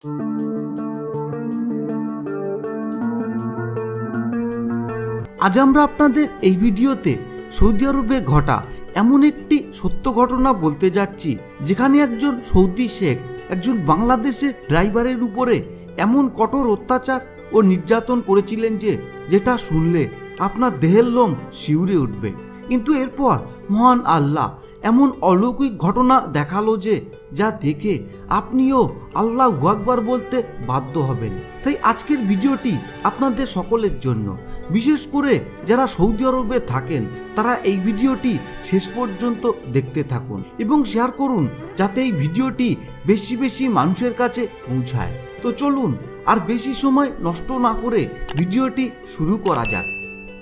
আজ আমরা আপনাদের এই ভিডিওতে সৌদি আরবে ঘটা এমন একটি সত্য ঘটনা বলতে যাচ্ছি, যেখানে একজন সৌদি শেখ একজন বাংলাদেশের ড্রাইভারের উপরে এমন কঠোর অত্যাচার ও নির্যাতন করেছিলেন যে, যেটা শুনলে আপনার দেহের লোম শিউরে উঠবে। কিন্তু এরপর মহান আল্লাহ এমন অলৌকিক ঘটনা দেখাল যে যা দেখে আপনিও আল্লাহ আকবার বলতে বাধ্য হবেন। তাই আজকের ভিডিওটি আপনাদের সকলের জন্য। বিশেষ করে যারা সৌদি আরবে থাকেন, তারা এই ভিডিওটি শেষ পর্যন্ত দেখতে থাকুন এবং শেয়ার করুন যাতে এই ভিডিওটি বেশি বেশি মানুষের কাছে পৌঁছায়। তো চলুন, আর বেশি সময় নষ্ট না করে ভিডিওটি শুরু করা যাক।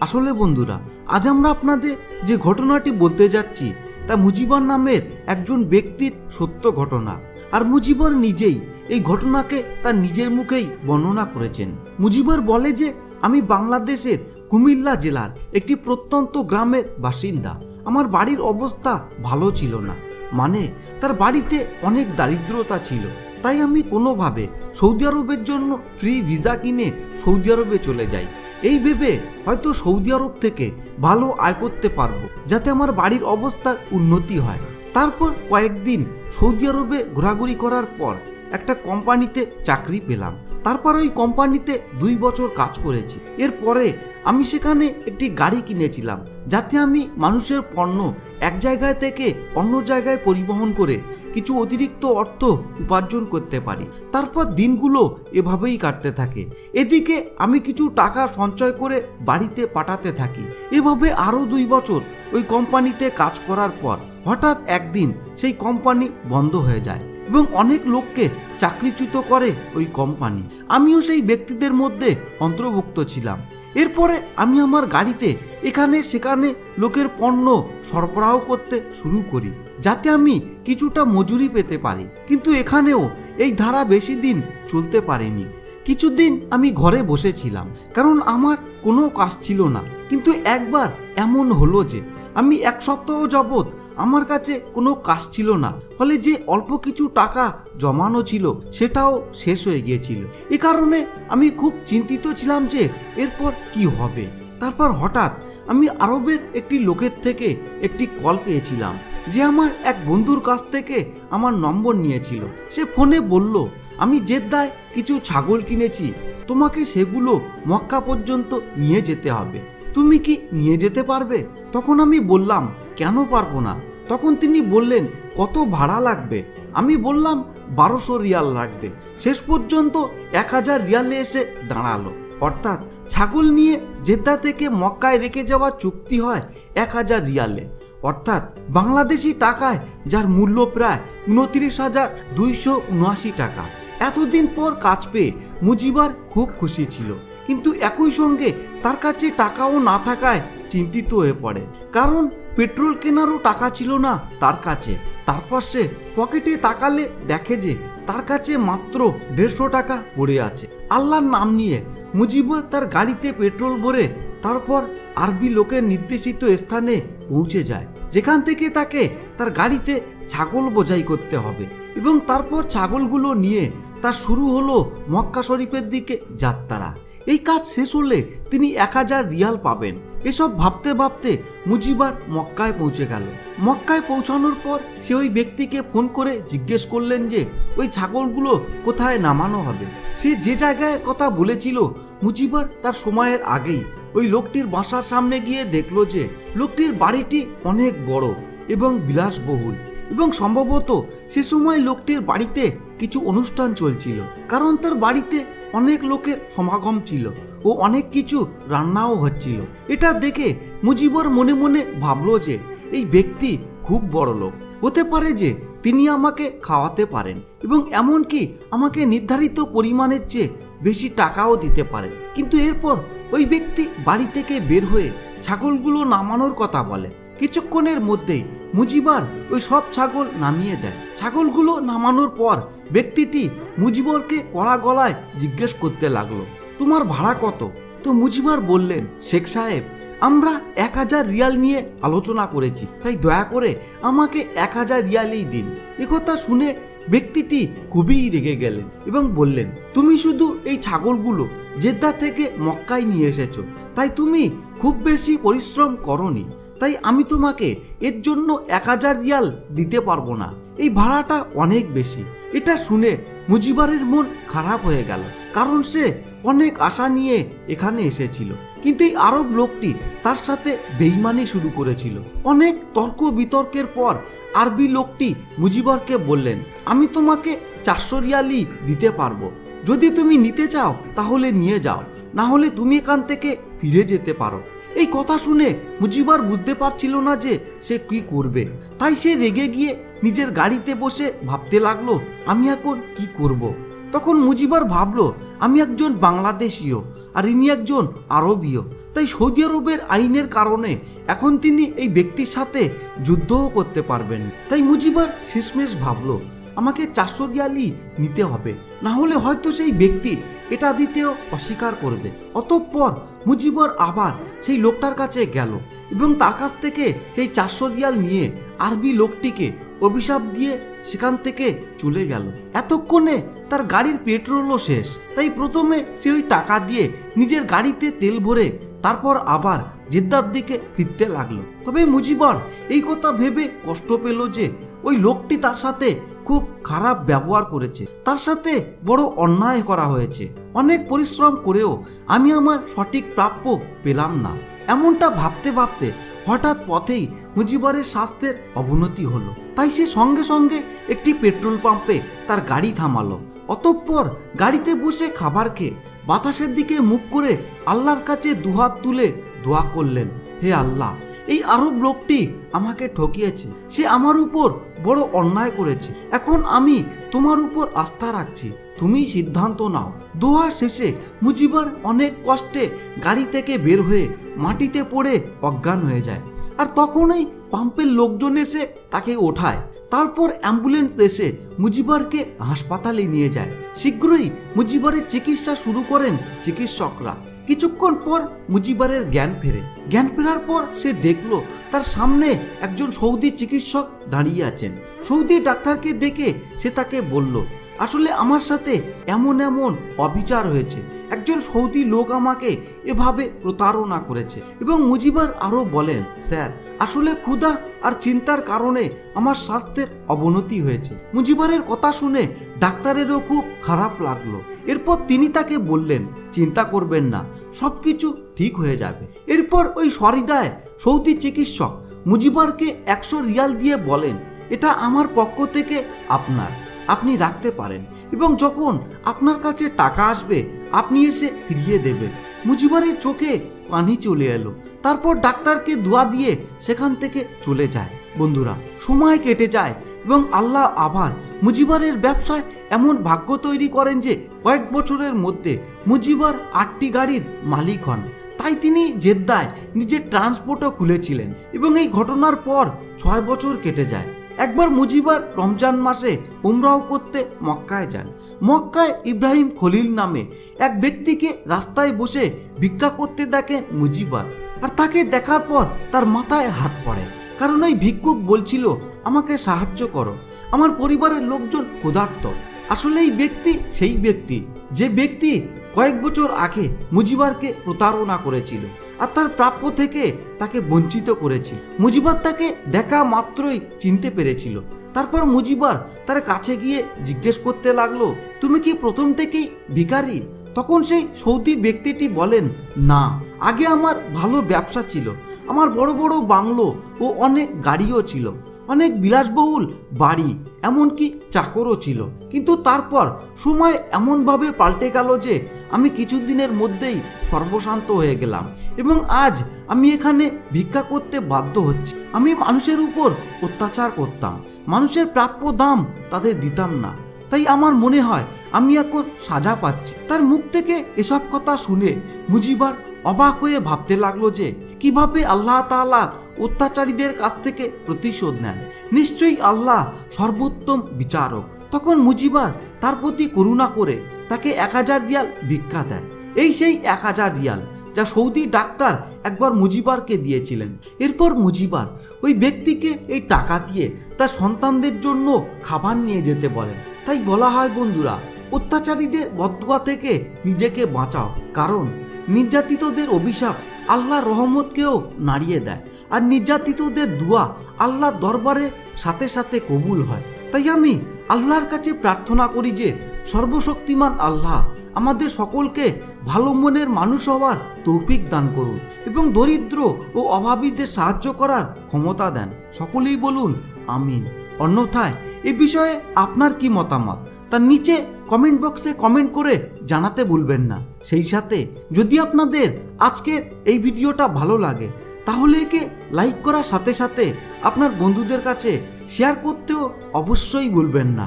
আসলে বন্ধুরা, আজ আমরা আপনাদের যে ঘটনাটি বলতে যাচ্ছি তা মুজিবর নামের একজন ব্যক্তির সত্য ঘটনা। আর মুজিবর নিজেই এই ঘটনাকে তার নিজের মুখেই বর্ণনা করেছেন। মুজিবর বলে যে, আমি বাংলাদেশের কুমিল্লা জেলার একটি প্রত্যন্ত গ্রামের বাসিন্দা। আমার বাড়ির অবস্থা ভালো ছিল না। মানে তার বাড়িতে অনেক দারিদ্রতা ছিল। তাই আমি কোনোভাবে সৌদি আরবের জন্য ফ্রি ভিসা কিনে সৌদি আরবে চলে যাই। এই ভেবে হয়তো সৌদি আরব থেকে ভালো আয় করতে পারব, যাতে আমার বাড়ির অবস্থার উন্নতি হয়। তারপর কয়েকদিন সৌদি আরবে ঘোরাঘুরি করার পর একটা কোম্পানিতে চাকরি পেলাম। তারপর ওই কোম্পানিতে দুই বছর কাজ করেছি। এরপরে আমি সেখানে একটি গাড়ি কিনেছিলাম, যাতে আমি মানুষের পণ্য এক জায়গায় থেকে অন্য জায়গায় পরিবহন করে কিছু অতিরিক্ত অর্থ উপার্জন করতে পারি। তারপর দিনগুলো এভাবেই কাটতে থাকে। এদিকে আমি কিছু টাকা সঞ্চয় করে বাড়িতে পাঠাতে থাকি। এভাবে আরও দুই বছর ওই কোম্পানিতে কাজ করার পর হঠাৎ একদিন সেই কোম্পানি বন্ধ হয়ে যায় এবং অনেক লোককে চাকরিচ্যুত করে ওই কোম্পানি। আমিও সেই ব্যক্তিদের মধ্যে অন্তর্ভুক্ত ছিলাম। এরপরে আমি আমার গাড়িতে এখানে সেখানে লোকের পণ্য সরবরাহ করতে শুরু করি। যাতে আমি কিছুটা মজুরি পেতে পারি। কিন্তু এখানেও এই ধারা বেশি দিন চলতে পারেনি। কিছুদিন আমি ঘরে বসেছিলাম, কারণ আমার কোনো কাজ ছিল না। কিন্তু একবার এমন হলো যে, আমি এক সপ্তাহ যাবৎ আমার কাছে কোনো কাজ ছিল না, ফলে যে অল্প কিছু টাকা জমানো ছিল সেটাও শেষ হয়ে গিয়েছিল। এ কারণে আমি খুব চিন্তিত ছিলাম যে, এরপর কি হবে? তারপর হঠাৎ আমি আরবের একটি লোকের থেকে একটি কল পেয়েছিলাম। যে আমার এক বন্ধুর কাছ থেকে আমার নম্বর নিয়েছিল। সে ফোনে বলল, আমি জেদ্দায় কিছু ছাগল কিনেছি। তোমাকে সেগুলো মক্কা পর্যন্ত নিয়ে যেতে হবে। তুমি কি নিয়ে যেতে পারবে? তখন আমি বললাম, কেন পারব না? তখন তিনি বললেন, কত ভাড়া লাগবে? আমি বললাম, বারোশো রিয়াল লাগবে। শেষ পর্যন্ত এক হাজার রিয়ালে এসে দাঁড়াল। অর্থাৎ ছাগল নিয়ে জেদ্দা থেকে মক্কায় রেখে যাওয়ার চুক্তি হয় এক হাজার রিয়ালে। অর্থাৎ বাংলাদেশি টাকায়, যার মূল্য প্রায় উনত্রিশ হাজার দুইশো উনআশি টাকা। এতদিন পর কাজ পেয়ে মুজিবার খুব খুশি ছিল। কিন্তু একই সঙ্গে তার কাছে টাকাও না থাকায় চিন্তিত হয়ে পড়ে। কারণ পেট্রোল কেনারও টাকা ছিল না তার কাছে। তারপর সে পকেটে তাকালে দেখে যে তার কাছে মাত্র দেড়শো টাকা পড়ে আছে। আল্লাহর নাম নিয়ে মুজিবর তার গাড়িতে পেট্রোল ভরে তারপর আরবি লোকের নির্দেশিত স্থানে পৌঁছে যায়। যেখান থেকে তাকে তার গাড়িতে ছাগল বোঝাই করতে হবে এবং তারপর ছাগলগুলো নিয়ে তার শুরু হলো মক্কা শরীফের দিকে যাত্রা এই কাজ শেষ হলে তিনি এক হাজার রিয়াল পাবেন। এসব ভাবতে ভাবতে মুজিবার মক্কায় পৌঁছে গেল। মক্কায় পৌঁছানোর পর সে ওই ব্যক্তিকে ফোন করে জিজ্ঞেস করলেন যে, ওই ছাগলগুলো কোথায় নামানো হবে? সে যে জায়গায় কথা বলেছিল, মুজিবার তার সময়ের আগেই ওই লোকটির বাসার সামনে গিয়ে দেখল যে লোকটির বাড়িটি অনেক বড় এবং বিলাসবহুল এবং সম্ভবত সে সময় লোকটির বাড়িতে কিছু অনুষ্ঠান চলছিল, কারণ তার বাড়িতে অনেক লোকের সমাগম ছিল ও অনেক কিছু রান্নাও হচ্ছিল। এটা দেখে মুজিবর মনে মনে ভাবলো যে এই ব্যক্তি খুব বড় লোক, হতে পারে যে তিনি আমাকে খাওয়াতে পারেন এবং এমনকি আমাকে নির্ধারিত পরিমাণের চেয়ে বেশি টাকাও দিতে পারেন কিন্তু এরপর ওই ব্যক্তি বাড়ি থেকে বের হয়ে ছাগলগুলো নামানোর কথা বলে। কিছুক্ষণের মধ্যেই মুজিবার ওই সব ছাগল নামিয়ে দেয়। ছাগলগুলো নামানোর পর ব্যক্তিটি মুজিবরকে কড়া গলায় জিজ্ঞেস করতে লাগল, তোমার ভাড়া কত? তো মুজিবার বললেন, শেখ সাহেব, আমরা এক হাজার রিয়াল নিয়ে আলোচনা করেছি। তাই দয়া করে আমাকে এক হাজার রিয়ালই দিন। একথা শুনে ব্যক্তিটি খুবই রেগে গেলেন এবং বললেন তুমি শুধু এই ছাগলগুলো জেদ্দা থেকে মক্কায় নিয়ে এসেছ। তাই তুমি খুব বেশি পরিশ্রম করনি। তাই আমি তোমাকে এর জন্য এক হাজার রিয়াল দিতে পারব না। এই ভাড়াটা অনেক বেশি। এটা শুনে মুজিবারের মন খারাপ হয়ে গেল, কারণ সে অনেক আশা নিয়ে এখানে এসেছিল। কিন্তু এই আরব লোকটি তার সাথে বেইমানি শুরু করেছিল। অনেক তর্ক বিতর্কের পর আরবি লোকটি মুজিবরকে বললেন, আমি তোমাকে চারশো রিয়ালই দিতে পারব। যদি তুমি নিতে চাও, তাহলে নিয়ে যাও। না হলে তুমি এখান থেকে ফিরে যেতে পারো। এই কথা শুনে মুজিবার বুঝতে পারছিল না যে সে কি করবে। তাই সে রেগে গিয়ে নিজের গাড়িতে বসে ভাবতে লাগল, আমি এখন কি করব। তখন মুজিবার ভাবলো, আমি একজন বাংলাদেশীয় আর ইনি একজন আরবীয়। তাই সৌদি আরবের আইনের কারণে এখন তিনি এই ব্যক্তির সাথে যুদ্ধও করতে পারবেন। তাই মুজিবার শেষমেশ ভাবলো, আমাকে চারশো রিয়ালই নিতে হবে। না হলে হয়তো সেই ব্যক্তি এটা দিতেও অস্বীকার করবে। অতঃপর মুজিবর আবার সেই লোকটার কাছে গেল এবং তার কাছ থেকে সেই চারশো রিয়াল নিয়ে আরবি লোকটিকে অভিশাপ দিয়ে সেখান থেকে চলে গেল। এতক্ষণে তার গাড়ির পেট্রোলও শেষ। তাই প্রথমে সে ওই টাকা দিয়ে নিজের গাড়িতে তেল ভরে তারপর আবার জেদ্দার দিকে ফিরতে লাগল। তবে মুজিবর এই কথা ভেবে কষ্ট পেল যে ওই লোকটি তার সাথে খুব খারাপ ব্যবহার করেছে। তার সাথে বড় অন্যায় করা হয়েছে। অনেক পরিশ্রম করেও আমি আমার সঠিক প্রাপ্য পেলাম না। এমনটা ভাবতে ভাবতে হঠাৎ পথেই মুজিবরের স্বাস্থ্যের অবনতি হলো। তাই সে সঙ্গে সঙ্গে একটি পেট্রোল পাম্পে তার গাড়ি থামালো। অতঃপর গাড়িতে বসে খাবার খেয়ে বাতাসের দিকে মুখ করে আল্লাহর কাছে দুহাত তুলে দোয়া করলেন, হে আল্লাহ এই আরব লোকটি আমাকে ঠকিয়েছে। সে আমার উপর বড় অন্যায় করেছে। এখন আমি তোমার উপর আস্থা রাখছি। তুমি সিদ্ধান্ত নাও। দোয়া শেষে মুজিবার অনেক কষ্টে গাড়ি থেকে বের হয়ে মাটিতে পড়ে অজ্ঞান হয়ে যায়। আর তখনই পাম্পের লোকজন এসে তাকে ওঠায়। তারপর অ্যাম্বুলেন্স এসে মুজিবারকে হাসপাতালে নিয়ে যায়। শীঘ্রই মুজিবারের চিকিৎসা শুরু করেন চিকিৎসকরা। কিছুক্ষণ পর মুজিবারের জ্ঞান ফেরে। জ্ঞান ফেরার পর সে দেখল, তার সামনে একজন সৌদি চিকিৎসক দাঁড়িয়ে আছেন। সৌদি ডাক্তারকে দেখে সে তাকে বলল, আসলে আমার সাথে এমন এমন অবিচার হয়েছে। একজন সৌদি লোক আমাকে এভাবে প্রতারণা করেছে। এবং মুজিবার আরও বলেন, স্যার, আসলে ক্ষুধা আর চিন্তার কারণে আমার স্বাস্থ্যের অবনতি হয়েছে। মুজিবারের কথা শুনে ডাক্তারেরও খুব খারাপ লাগল। এরপর তিনি তাকে বললেন চিন্তা করবেন না সব কিছু ঠিক হয়ে যাবে। এরপর ওই সরিদায় সৌদি চিকিৎসক মুজিবারকে একশো রিয়াল দিয়ে বলেন, এটা আমার পক্ষ থেকে আপনার, আপনি রাখতে পারেন এবং যখন আপনার কাছে টাকা আসবে, আপনি এসে ফিরিয়ে দেবেন। মুজিবারের চোখে পানি চলে এলো। তারপর ডাক্তারকে দোয়া দিয়ে সেখান থেকে চলে যায়। বন্ধুরা, সময় কেটে যায় এবং আল্লাহ আবার মুজিবারের ব্যবসায় এমন ভাগ্য তৈরি করেন যে কয়েক বছরের মধ্যে মুজিবার আটটি গাড়ির মালিক হন। তাই তিনি জেদ্দায় নিজের ট্রান্সপোর্টও খুলেছিলেন এবং এই ঘটনার পর ছয় বছর কেটে যায়। একবার মুজিবার রমজান মাসে উমরাও করতে মক্কায় যান। মক্কায় ইব্রাহিম খলিল নামে এক ব্যক্তিকে রাস্তায় বসে ভিক্ষা করতে দেখেন মুজিবার। আর তাকে দেখার পর তার মাথায় হাত পড়ে। কারণ ওই ভিক্ষুক বলছিল, আমাকে সাহায্য করো। আমার পরিবারের লোকজন ক্ষুধার্ত। আসলে এই ব্যক্তি সেই ব্যক্তি যে ব্যক্তি কয়েক বছর আগে মুজিবারকে প্রতারণা করেছিল আর তার প্রাপ্য থেকে তাকে বঞ্চিত করেছিল। মুজিবার তাকে দেখা মাত্রই চিনতে পেরেছিল। তারপর মুজিবার তার কাছে গিয়ে জিজ্ঞেস করতে লাগল, তুমি কি প্রথম থেকেই ভিখারি? তখন সেই সৌদি ব্যক্তিটি বলেন, না, আগে আমার ভালো ব্যবসা ছিল। আমার বড় বড় বাংলো ও অনেক গাড়িও ছিল। অনেক বিলাসবহুল বাড়ি। এমনকি চাকরও ছিল। কিন্তু তারপর সময় এমনভাবে পাল্টে গেল যে আমি কিছুদিনের মধ্যেই সর্বশান্ত হয়ে গেলাম এবং আজ আমি এখানে ভিক্ষা করতে বাধ্য হচ্ছি। আমি মানুষের উপর অত্যাচার করতাম। মানুষের প্রাপ্য দাম তাদের দিতাম না। তাই আমার মনে হয় আমি এখন সাজা পাচ্ছি। তার মুখ থেকে এসব কথা শুনে মুজিবার অবাক হয়ে ভাবতে লাগল যে কীভাবে আল্লাহ তাআলা অত্যাচারীদের কাছ থেকে প্রতিশোধ নেন। নিশ্চয়ই আল্লাহ সর্বোত্তম বিচারক। তখন মুজিবার তার প্রতি করুণা করে তাকে এক হাজার রিয়াল ভিক্ষা দেয় এই সেই এক হাজার রিয়াল যা সৌদি ডাক্তার একবার মুজিবারকে দিয়েছিলেন। এরপর মুজিবার ওই ব্যক্তিকে এই টাকা দিয়ে তার সন্তানদের জন্য খাবার নিয়ে যেতে বলেন। তাই বলা হয়, বন্ধুরা, অত্যাচারীদের বদুয়া থেকে নিজেকে বাঁচাও। কারণ নির্যাতিতদের অভিশাপ আল্লাহ রহমতকেও নাড়িয়ে দেয়। আর নির্যাতিতদের দোয়া আল্লাহর দরবারে সাথে সাথে কবুল হয়। তাই আমি আল্লাহর কাছে প্রার্থনা করি যে, সর্বশক্তিমান আল্লাহ আমাদের সকলকে ভালো মনের মানুষ হওয়ার তৌফিক দান করুন এবং দরিদ্র ও অভাবীদের সাহায্য করার ক্ষমতা দেন। সকলেই বলুন, আমিন। অন্যথায় এ বিষয়ে আপনার কি মতামত? তার নিচে কমেন্ট বক্সে কমেন্ট করে জানাতে ভুলবেন না। সেই সাথে যদি আপনাদের আজকের এই ভিডিওটা ভালো লাগে, তাহলে একে লাইক করার সাথে সাথে আপনার বন্ধুদের কাছে শেয়ার করতেও অবশ্যই ভুলবেন না।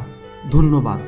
ধন্যবাদ।